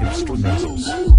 instrumentals.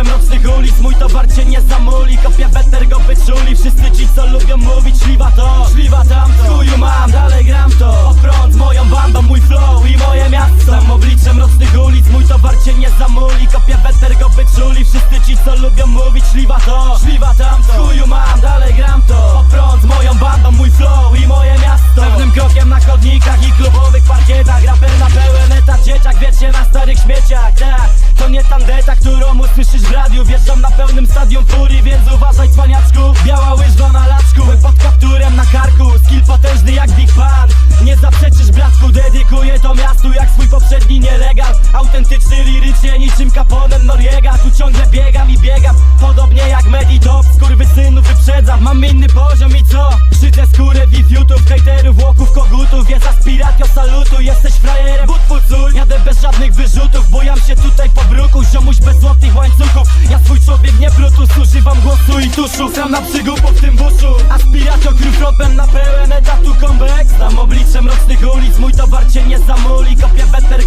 Oblicze mrocznych ulic, mój towar cię nie zamuli. Kopia weter go wyczuli, wszyscy ci co lubią mówić Śliwa to, śliwa tamto, chuju mam, dalej gram to. O moją bandą, mój flow i moje miasto. Znam oblicze mrocznych ulic, mój towar cię nie zamuli. Kopia weter go wyczuli, wszyscy ci co lubią mówić Śliwa to, śliwa tamto, chuju mam, dalej gram to. O moją bandą, mój flow i moje miasto. Pewnym krokiem na chodnikach niczym Caponem Noriega Tu ciągle biegam i biegam, podobnie jak Meditop Skurwysynu wyprzedzam, mam inny poziom i co? Szydzę skórę wifiutów, hejterów, łoków, kogutów. Jest aspiratio salutu, jesteś frajerem, but pucuj Jadę bez żadnych wyrzutów, bojam się tutaj po bruku. Ziomuś bez złotych łańcuchów, ja swój człowiek nie brutus Używam głosu i tuszu, sam na przygłupu w tym buszu. Aspiratio krufropem na pełen etatu comeback Znam obliczem mrocznych ulic, mój towar cię nie zamuli. Kopię weter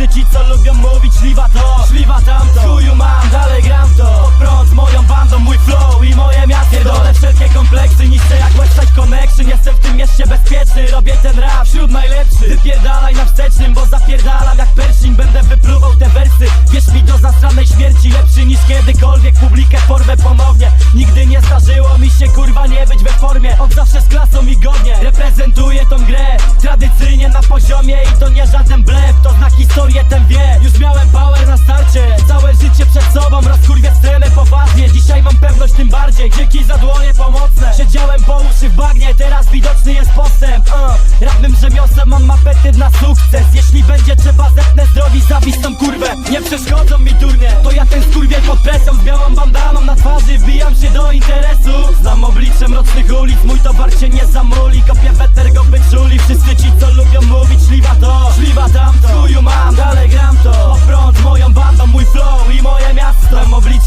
wszyscy ci co lubią mówić Śliwa to, śliwa tamto, chuju mam, dalej gram to. Prąd moją bandą, mój flow i moje miasto. Pierdolę wszelkie kompleksy, niszczę jak Westside Connection. Jestem w tym mieście bezpieczny, robię ten rap wśród najlepszych. Wypierdalaj na wstecznym, bo zapierdalam jak Pershing. Będę wypluwał te wersy, wierz mi do zastranej śmierci Lepszy niż kiedykolwiek, publikę porwę ponownie. Nigdy nie zdarzyło mi się kurwa nie być we formie. Od zawsze z klasą pomocne. Siedziałem po uszy w bagnie, teraz widoczny jest postęp. Uh. Rapnym rzemiosłem mam apetyt na sukces. Jeśli będzie trzeba zetnę zdrowi, zawis tą kurwę. Nie przeszkodzą mi durnie, to ja ten skurwiel pod presją. Z białą bandaną na twarzy, wbijam się do interesu. Znam oblicze mrocznych ulic, mój towar cię nie zamuli. Kopię weter go wyczuli, wszyscy ci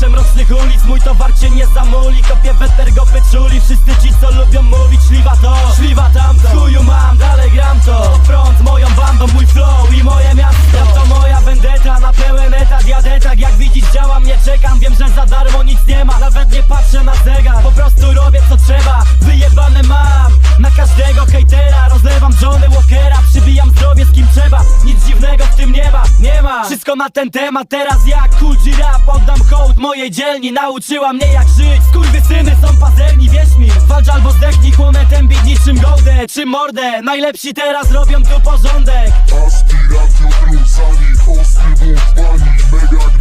Oblicze mrocznych ulic, mój towar cię nie zamuli Kopię weter go wyczuli, wszyscy ci co lubią mówić Śliwa to, śliwa tamto, chuju mam, dalej gram to. Z moją bandą, mój flow i moje miasto. Rap to moja vendetta, na pełen etat. Jadę tak jak widzisz działam, nie czekam. Wiem, że za darmo nic nie ma, nawet nie patrzę na zegar. Po prostu robię co trzeba, wyjebane mam Na każdego hejtera, rozlewam Johnny Walkera. Przybijam zdrowie z kim trzeba, nic dziwnego w tym nie ma, ma Wszystko na ten temat, teraz jak G rap Oddam hołd mojej dzielni, nauczyła mnie jak żyć. Skurwysyny są pazerni, wierz mi. Walcz albo zdechnij, chłonę tębić niczym gołdę Czy mordę, najlepsi teraz robią tu porządek. Aspiratio trusani, ostry pani Mega